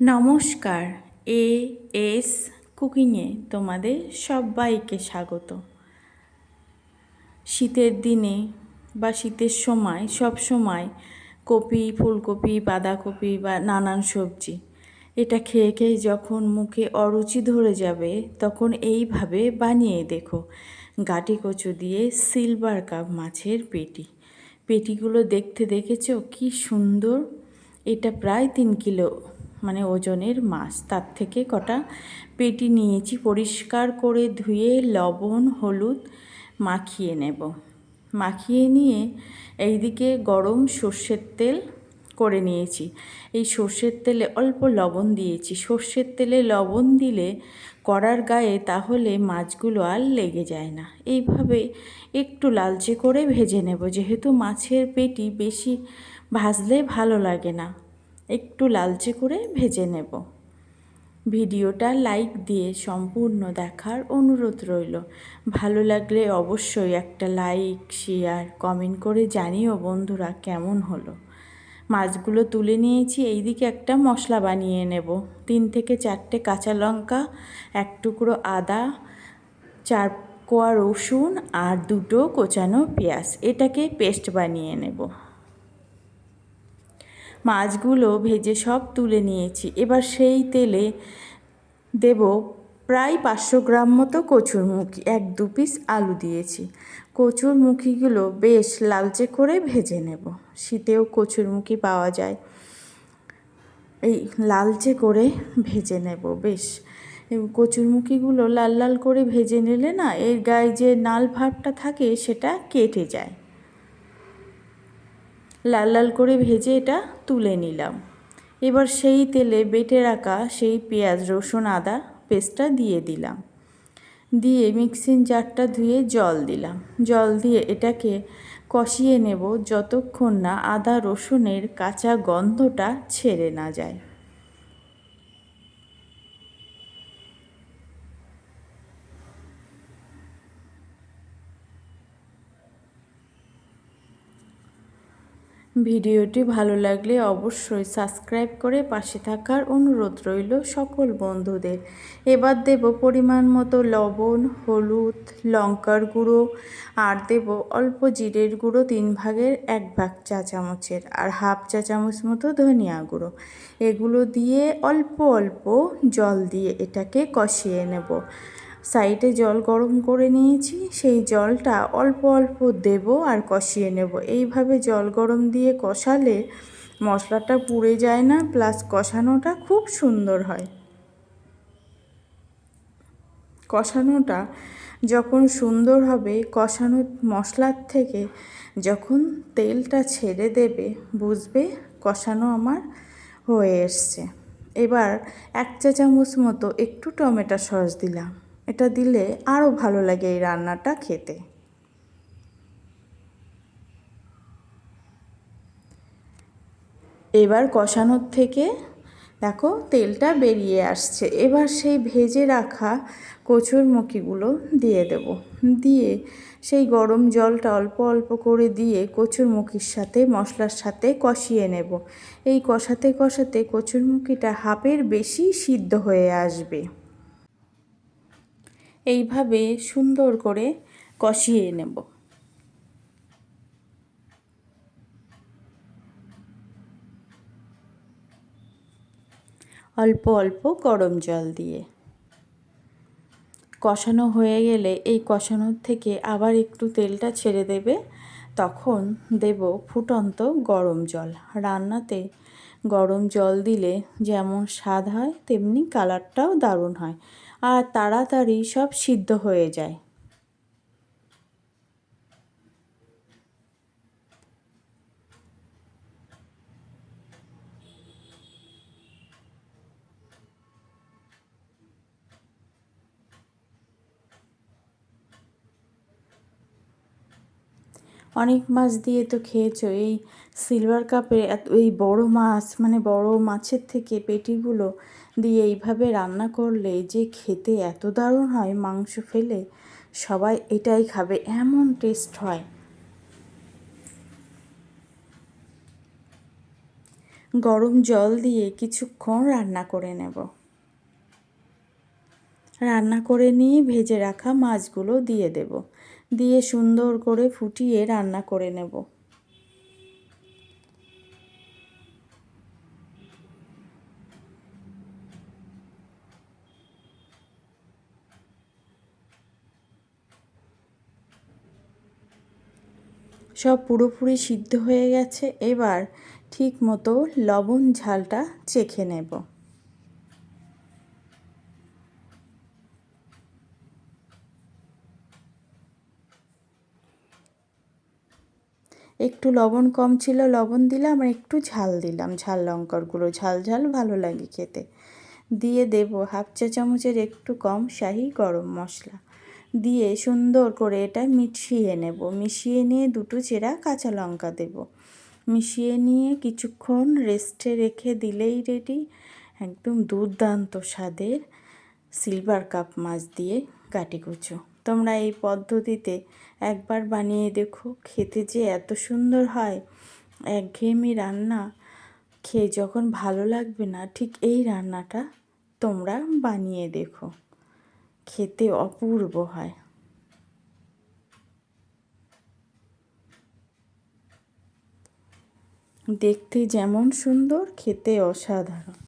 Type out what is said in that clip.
নমস্কার A S কুকিংয়ে তোমাদের সবাইকে স্বাগত। শীতের দিনে বা শীতের সময়, সব সময় কপি, ফুলকপি, বাঁধাকপি বা নানান সবজি, এটা খেয়ে খেয়ে যখন মুখে অরুচি ধরে যাবে, তখন এইভাবে বানিয়ে দেখো। গাটি কচু দিয়ে সিলভার কাপ মাছের পেটি। পেটিগুলো দেখতে দেখেছ? কি সুন্দর! এটা প্রায় তিন কিলো মানে ওজনের মাছ তার থেকে কটা পেটি নিয়েছি, পরিষ্কার করে ধুয়ে লবণ, হলুদ মাখিয়ে নেব। মাখিয়ে নিয়ে এইদিকে গরম সর্ষের তেল করে নিয়েছি। এই সর্ষের তেলে অল্প লবণ দিয়েছি। সর্ষের তেলে লবণ দিলে কড়ার গায়ে তাহলে মাছগুলো আর লেগে যায় না। এইভাবে একটু লালচে করে ভেজে নেব। যেহেতু মাছের পেটি বেশি ভাজলে ভালো লাগে না। একটু লালচে করে ভেজে নেব। ভিডিওটা লাইক দিয়ে সম্পূর্ণ দেখার অনুরোধ রইল। ভালো লাগলে অবশ্যই একটা লাইক, শেয়ার, কমেন্ট করে জানিও বন্ধুরা কেমন হলো। মাছগুলো তুলে নিয়েছি, এইদিকে একটা মশলা বানিয়ে নেব। তিন থেকে চারটে কাঁচা লঙ্কা, এক টুকরো আদা, চার কোয়া রসুন আর দুটো কোচানো পেঁয়াজ। এটাকে পেস্ট বানিয়ে নেব। মাছগুলো ভেজে সব তুলে নিয়েছি। এবার সেই তেলে দেব প্রায় পাঁচশো গ্রাম মতো কচুরমুখী এক দু পিস আলু দিয়েছি। কচুরমুখীগুলো বেশ লালচে করে ভেজে নেব। শীতেও কচুরমুখী পাওয়া যায়। এই লালচে করে ভেজে নেব, বেশ। কচুরমুখীগুলো লাল লাল করে ভেজে নিলে না, এর গায়ে যে নাল ভাবটা থাকে সেটা কেটে যায়। লাল লাল করে ভেজে এটা তুলে নিলাম। এবার সেই তেলে বেটে রাখা সেই পেঁয়াজ, রসুন, আদা পেস্টটা দিয়ে দিলাম। দিয়ে মিক্সিং জারটা ধুয়ে জল দিলাম। জল দিয়ে এটাকে কষিয়ে নেব যতক্ষণ না আদা রসুনের কাঁচা গন্ধটা ছেড়ে না যায়। ভিডিওটি ভালো লাগলে অবশ্যই সাবস্ক্রাইব করে পাশে থাকার অনুরোধ রইল সকল বন্ধুদের। এবার দেব পরিমাণ মতো লবণ, হলুদ, লঙ্কার গুঁড়ো, আর দেব অল্প জিরের গুঁড়ো তিন ভাগের এক ভাগ চা চামচের, আর হাফ চা চামচ মতো ধনিয়া গুঁড়ো। এগুলো দিয়ে অল্প অল্প জল দিয়ে এটাকে কষিয়ে নেব। সাইডে জল গরম করে নিয়েছি, সেই জলটা অল্প অল্প দেব আর কষিয়ে নেব। এইভাবে জল গরম দিয়ে কষালে মশলাটা পুড়ে যায় না, প্লাস কষানোটা খুব সুন্দর হয়। কষানোটা যখন সুন্দর হবে, কষানো মশলার থেকে যখন তেলটা ছেড়ে দেবে, বুঝবে কষানো আমার হয়ে এসছে। এবার এক চা চামচ মতো একটু টমেটো সস দিলাম। এটা দিলে আরও ভালো লাগে এই রান্নাটা খেতে। এবার কষানোর থেকে দেখো তেলটা বেরিয়ে আসছে। এবার সেই ভেজে রাখা কচুর মুখিগুলো দিয়ে দেব। দিয়ে সেই গরম জলটা অল্প অল্প করে দিয়ে কচুর মুখির সাথে, মশলার সাথে কষিয়ে নেব। এই কষাতে কষাতে কচুর মুখিটা হাফের বেশি সিদ্ধ হয়ে আসবে। এইভাবে সুন্দর করে কষিয়ে নেব। অল্প অল্প গরম জল দিয়ে। কষানো হয়ে গেলে এই কষানোর থেকে আবার একটু তেলটা ছেড়ে দেবে, তখন দেব ফুটন্ত গরম জল। রান্নাতে গরম জল দিলে যেমন স্বাদ হয়, তেমনি কালারটাও দারুণ হয়। আর তাড়াতাড়ি সব সিদ্ধ হয়ে যায়। অনেক মাছ দিয়ে তো খেয়েছো। এই সিলভার কাপে এই বড় মাছ মানে বড় মাছের থেকে পেটিগুলো দিয়ে এইভাবে রান্না করলে যে খেতে এত দারুণ হয়, মাংস ফেলে সবাই এটাই খাবে, এমন টেস্ট হয়। গরম জল দিয়ে কিছুক্ষণ রান্না করে নেব। রান্না করে নিয়ে ভেজে রাখা মাছগুলো দিয়ে দেব। দিয়ে সুন্দর করে ফুটিয়ে রান্না করে নেব। সব পুরোপুরি সিদ্ধ হয়ে গেছে। এবার ঠিক মতো লবণ ঝালটা চেখে নেব। একটু লবণ কম ছিল, লবণ দিলাম আর একটু ঝাল দিলাম। ঝাল লঙ্কার গুঁড়ো ঝাল ঝাল, ভালো লাগে খেতে। দিয়ে দেব হাফ চা চামচের একটু কম শাহি গরম মশলা। দিয়ে সুন্দর করে এটা মিশিয়ে নেব। মিশিয়ে নিয়ে দুটো চেরা কাঁচা লঙ্কা দেব। মিশিয়ে নিয়ে কিছুক্ষণ রেস্টে রেখে দিলেই রেডি একদম দুর্দান্ত স্বাদের সিলভার কাপ মাছ দিয়ে কাটি কুচো তোমরা এই পদ্ধতিতে একবার বানিয়ে দেখো, খেতে যে এত সুন্দর হয়। একঘেয়েমি রান্না খেয়ে যখন ভালো লাগবে না, ঠিক এই রান্নাটা তোমরা বানিয়ে দেখো। খেতে অপূর্ব হয়। দেখতে যেমন সুন্দর, খেতে অসাধারণ।